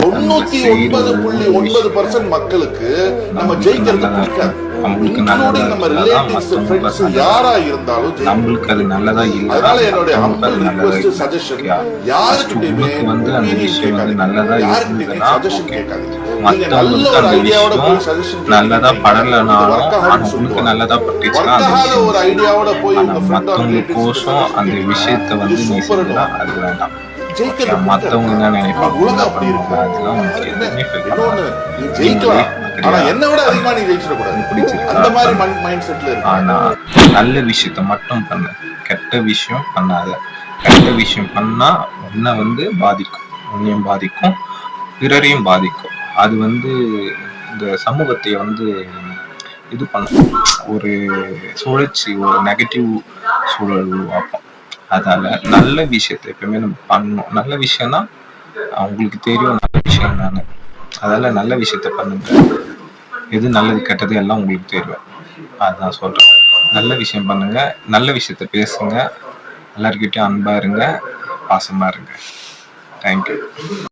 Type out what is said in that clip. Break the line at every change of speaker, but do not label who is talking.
தொண்ணூத்தி ஒன்பது புள்ளி ஒன்பது பர்சன்ட் மக்களுக்கு நம்ம ஜெயிக்கிறது பிடிக்காது இன்க்ளூடிங் நம்ம
நல்லதா
ரிலேட்டிவ்ஸ் ஃப்ரெண்ட்ஸ் யாரா இருந்தாலும்.
நம்மளுக்கு அது நல்லதா இல்ல
அதனால என்னுடைய ஹம்பிள் ரிக்வெஸ்ட். சஜஷன்? யாருக்கிட்டயுமே
வந்து அந்த விஷயம் வந்து. நல்லதா
யாருக்கிட்டயுமே சஜஷன். கேட்காதீங்க
மத்தவங்களுக்கு அந்த விஷயம் நல்லதா படலனாலும் உங்களுக்கு நல்லதா பட்டுச்சுன்னா
ஒரு ஐடியாவோட போய்
மத்தவங்களுக்கோசம் அந்த விஷயத்த வந்து நீ அது வேண்டாம்
ஜெயிக்கிறது
மத்தவங்க என்ன நினைப்பாங்க?
உலகம் அப்படி இருக்கு. இன்னொன்னு. நீ ஜெயிக்கலாம். ஆனா என்ன விட அதிகமா நீ ஜெயிச்சிடக்கூடாது.
பிடிச்சிருக்கா?
அந்த மாதிரி மைண்ட் செட்ல இருக்கு
ஆனா நல்ல விஷயத்த மட்டும் பண்ணு. கெட்ட விஷயம் பண்ணாத. கெட்ட விஷயம் பண்ணா உன்னை வந்து பாதிக்கும். உன்னையும் பாதிக்கும். பிறரையும் பாதிக்கும். அது வந்து இந்த சமூகத்தை வந்து இது பண்ணும். ஒரு சுழற்சி ஒரு நெகட்டிவ் சூழல் உருவாக்கும். அதால நல்ல விஷயத்தை எப்பவுமே நம்ம பண்ணணும். நல்ல விஷயம்னா அவங்களுக்கு தெரியும் நல்ல விஷயம் நான் அதால நல்ல விஷயத்த பண்ணுங்க. எது நல்லது கெட்டது எல்லாம் உங்களுக்கு தெரியும். அதுதான் சொல்றேன். நல்ல விஷயம் பண்ணுங்க. நல்ல விஷயத்த பேசுங்க. எல்லாருக்கிட்டையும் அன்பா இருங்க. பாசமா இருங்க. தேங்க்யூ